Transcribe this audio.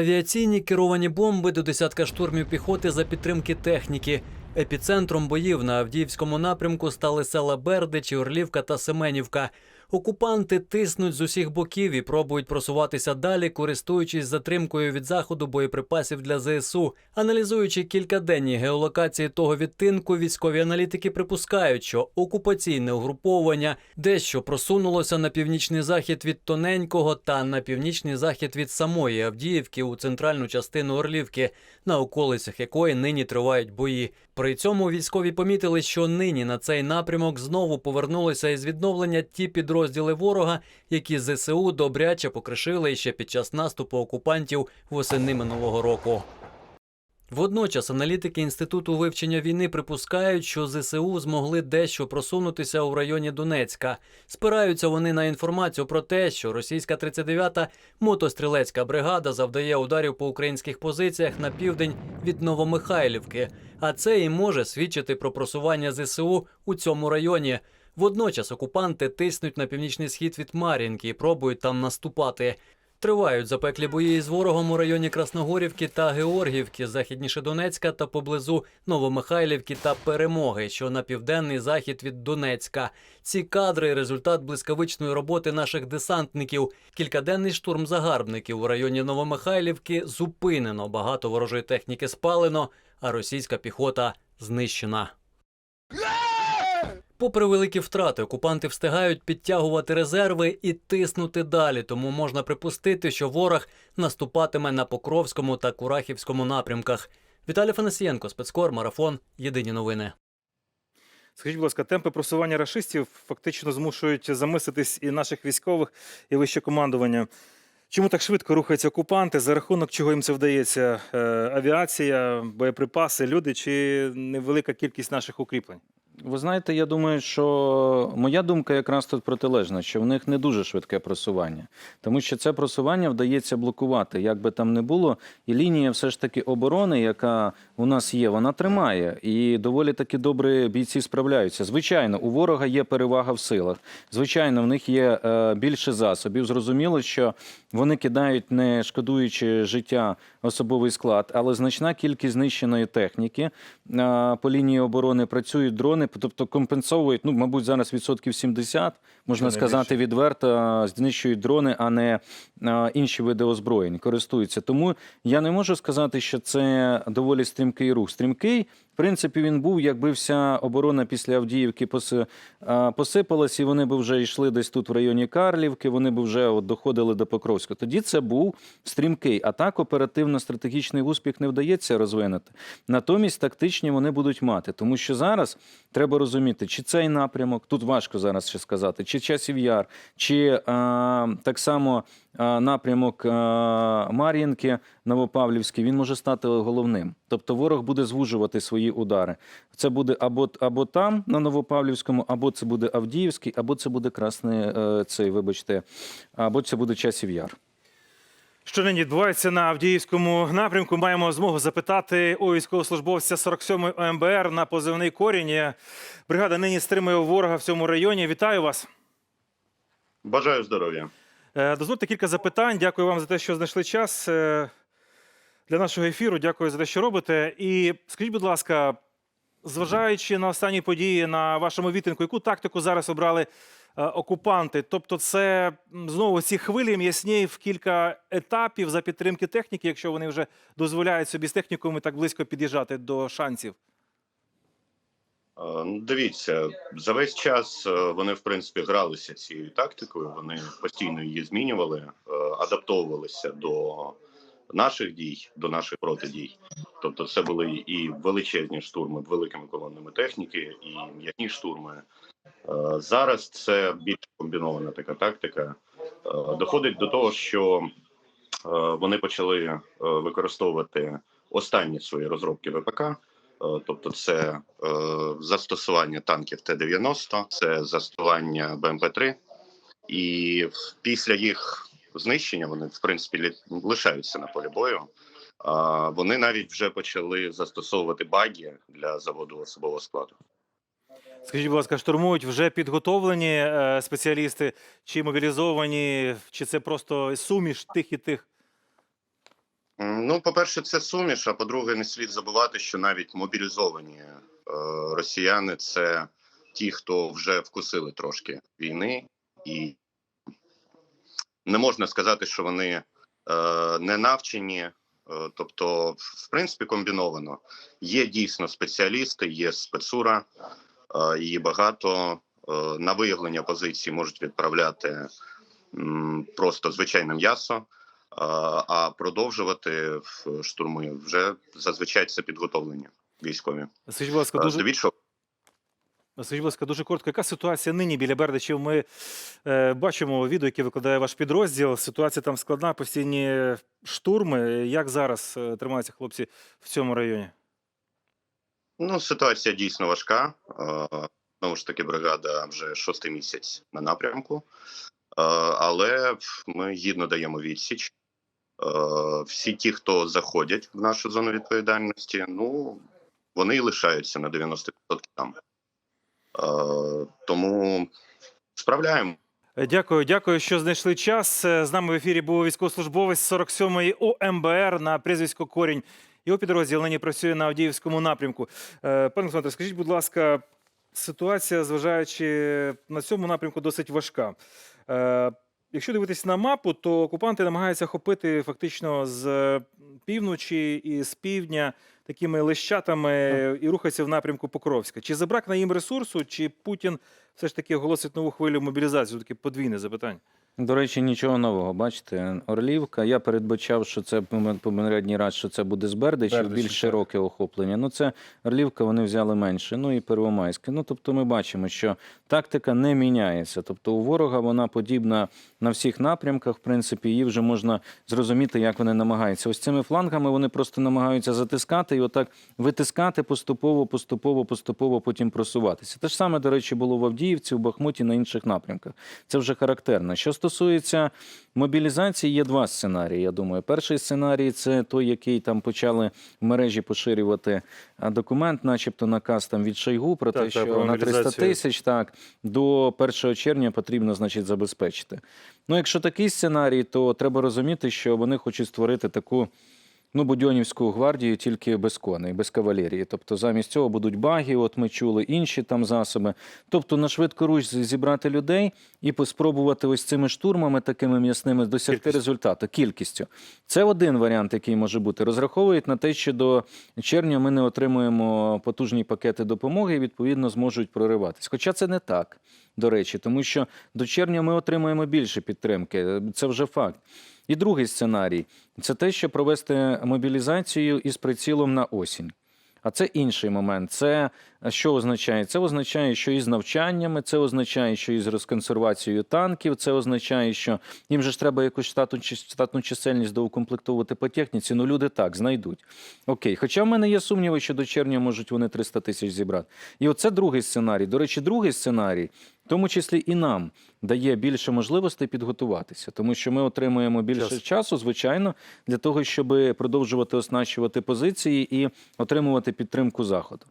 Авіаційні керовані бомби до десятка штурмів піхоти за підтримки техніки. Епіцентром боїв на Авдіївському напрямку стали села Бердич, Орлівка та Семенівка. Окупанти тиснуть з усіх боків і пробують просуватися далі, користуючись затримкою від заходу боєприпасів для ЗСУ. Аналізуючи кількаденні геолокації того відтинку, військові аналітики припускають, що окупаційне угруповання дещо просунулося на північний захід від тоненького та на північний захід від самої Авдіївки у центральну частину Орлівки, на околицях якої нині тривають бої. При цьому військові помітили, що нині на цей напрямок знову повернулися із відновлення ті підрозділи ворога, які ЗСУ добряче покришили ще під час наступу окупантів восени минулого року. Водночас аналітики Інституту вивчення війни припускають, що ЗСУ змогли дещо просунутися у районі Донецька. Спираються вони на інформацію про те, що російська 39-та мотострілецька бригада завдає ударів по українських позиціях на південь від Новомихайлівки. А це і може свідчити про просування ЗСУ у цьому районі. Водночас окупанти тиснуть на північний схід від Мар'їнки і пробують там наступати. Тривають запеклі бої з ворогом у районі Красногорівки та Георгівки, західніше Донецька та поблизу Новомихайлівки та Перемоги, що на південний захід від Донецька. Ці кадри результат блискавичної роботи наших десантників. Кількаденний штурм загарбників у районі Новомихайлівки зупинено. Багато ворожої техніки спалено, а російська піхота знищена. Попри великі втрати, окупанти встигають підтягувати резерви і тиснути далі, тому можна припустити, що ворог наступатиме на Покровському та Курахівському напрямках. Віталій Фанасієнко, спецкор, марафон. Єдині новини. Скажіть, будь ласка, темпи просування рашистів фактично змушують замислитись і наших військових, і вище командування. Чому так швидко рухаються окупанти? За рахунок чого їм це вдається? Е, авіація, боєприпаси, люди чи невелика кількість наших укріплень? Ви знаєте, я думаю, що моя думка якраз тут протилежна, що в них не дуже швидке просування, тому що це просування вдається блокувати, як би там не було, і лінія все ж таки оборони, яка у нас є, вона тримає, і доволі таки добре бійці справляються. Звичайно, у ворога є перевага в силах. Звичайно, в них є е, більше засобів. Зрозуміло, що вони кидають, не шкодуючи життя, особовий склад, але значна кількість знищеної техніки е, по лінії оборони працюють дрони, тобто компенсовують, ну, мабуть, зараз відсотків 70, можна сказати, відверто, знищують дрони, а не інші види озброєнь, користуються. Тому я не можу сказати, що це доволі стрімкий рух. Стрімкий, принципі, він був, якби вся оборона після Авдіївки поси- посипалась, і вони б вже йшли десь тут в районі Карлівки, вони б вже от доходили до Покровська. Тоді це був стрімкий. А так оперативно-стратегічний успіх не вдається розвинути. Натомість тактичні вони будуть мати, тому що зараз треба розуміти, чи цей напрямок, тут важко зараз ще сказати, чи часів яр, чи е, так само напрямок е, Мар'їнки Новопавлівський, він може стати головним. Тобто ворог буде звужувати свої удари. Це буде або, або там, на Новопавлівському, або це буде Авдіївський, або це буде Красний е, цей, вибачте, або це буде часів яр. Що нині відбувається на Авдіївському напрямку? Маємо змогу запитати у військовослужбовця 47-ї ОМБР на позивний корінь. Бригада нині стримує ворога в цьому районі. Вітаю вас. Бажаю здоров'я. Е, Дозвольте кілька запитань. Дякую вам за те, що знайшли час е, для нашого ефіру. Дякую за те, що робите. І скажіть, будь ласка, зважаючи на останні події на вашому вітинку, яку тактику зараз обрали е, окупанти? Тобто, це знову ці хвилі м'ясні в кілька етапів за підтримки техніки, якщо вони вже дозволяють собі з техніками так близько під'їжджати до шансів. Е, ну, Дивіться, за весь час е, вони в принципі гралися цією тактикою. Вони постійно її змінювали, е, адаптовувалися до наших дій, до наших протидій. Тобто, це були і величезні штурми великими колонами техніки, і м'ясні штурми. Зараз це більш комбінована така тактика. Доходить до того, що вони почали використовувати останні свої розробки ВПК. Е, Тобто, це е, застосування танків Т-90, це застосування БМП-3, і після їх знищення вони в принципі лишаються на полі бою. Вони навіть вже почали застосовувати баги для заводу особового складу. Скажіть, будь ласка, штурмують вже підготовлені е, спеціалісти, чи мобілізовані, чи це просто суміш тих і тих? Ну, по-перше, це суміш. А по-друге, не слід забувати, що навіть мобілізовані е, росіяни це ті, хто вже вкусили трошки війни, і не можна сказати, що вони е, не навчені. Е, тобто, в принципі, комбіновано. Є дійсно спеціалісти, є спецура, е, її багато. Е, на виявлення позицій можуть відправляти просто звичайне м'ясо. А продовжувати штурми вже зазвичай це підготовлені військові. Скажіть, будь ласка, Е, дуже Скажіть, будь ласка, дуже коротко, яка ситуація нині біля Бердичів? Ми е, бачимо відео, яке викладає ваш підрозділ. Ситуація там складна, постійні штурми. Як зараз е, тримаються хлопці в цьому районі? ну ситуація дійсно важка. Е, Знову ж таки, бригада вже шостий місяць на напрямку, Е, але ми гідно даємо відсіч. Е, Всі ті, хто заходять в нашу зону відповідальності, ну вони і лишаються на 90% там. Е, Тому справляємо. Е, Дякую, дякую, що знайшли час. З нами в ефірі був військовослужбовець 47-ї ОМБР на прізвисько Корінь. Його підрозділ нині працює на Авдіївському напрямку. Пане Олександре, скажіть, будь ласка, ситуація, зважаючи на цьому напрямку, досить важка. Е, Якщо дивитись на мапу, то окупанти намагаються хопити фактично з півночі і з півдня такими лещатами і рухаються в напрямку Покровська. Чи забракне їм ресурсу, чи Путін все ж таки оголосить нову хвилю мобілізації? Таке подвійне запитання. До речі, нічого нового. Бачите, Орлівка. Я передбачав, що це попередній раз, що це буде з Бердичів, Бердичів, більш широке охоплення. Ну це Орлівка вони взяли менше. Ну і Первомайське. Ну тобто, ми бачимо, що тактика не міняється. Тобто, у ворога вона подібна на всіх напрямках. В принципі, її вже можна зрозуміти, як вони намагаються. Ось цими флангами вони просто намагаються затискати і отак витискати поступово, поступово, поступово потім просуватися. Те ж саме, до речі, було в Авдіївці, в Бахмуті на інших напрямках. Це вже характерно. Що стосується мобілізації, є два сценарії. Я думаю, перший сценарій це той, який там почали в мережі поширювати документ, начебто наказ там від Шойгу про Так, те, що про на 300 тисяч так до 1 червня потрібно, значить, забезпечити. Ну, якщо такий сценарій, то треба розуміти, що вони хочуть створити таку. Ну, Будьонівську гвардію тільки без коней, без кавалерії. Тобто замість цього будуть баги, от ми чули інші там засоби. Тобто на швидкоруч зібрати людей і поспробувати ось цими штурмами такими м'ясними досягти Кількістю. результату, кількістю. Це один варіант, який може бути. Розраховують на те, що до червня ми не отримуємо потужні пакети допомоги і відповідно зможуть прориватись. Хоча це не так, до речі, тому що до червня ми отримаємо більше підтримки. Це вже факт. І другий сценарій це те, що провести мобілізацію із прицілом на осінь. А це інший момент. Це що означає? Це означає, що із навчаннями, це означає, що із розконсервацією танків, це означає, що їм же ж треба якусь штатну, штатну чисельність доукомплектовувати по техніці. Ну люди так знайдуть. Окей. Хоча в мене є сумніви, що до червня можуть вони 300 тисяч зібрати. І оце другий сценарій. До речі, другий сценарій, в тому числі і нам, дає більше можливостей підготуватися, тому що ми отримуємо більше Час. часу, звичайно, для того, щоб продовжувати оснащувати позиції і отримувати підтримку заходу.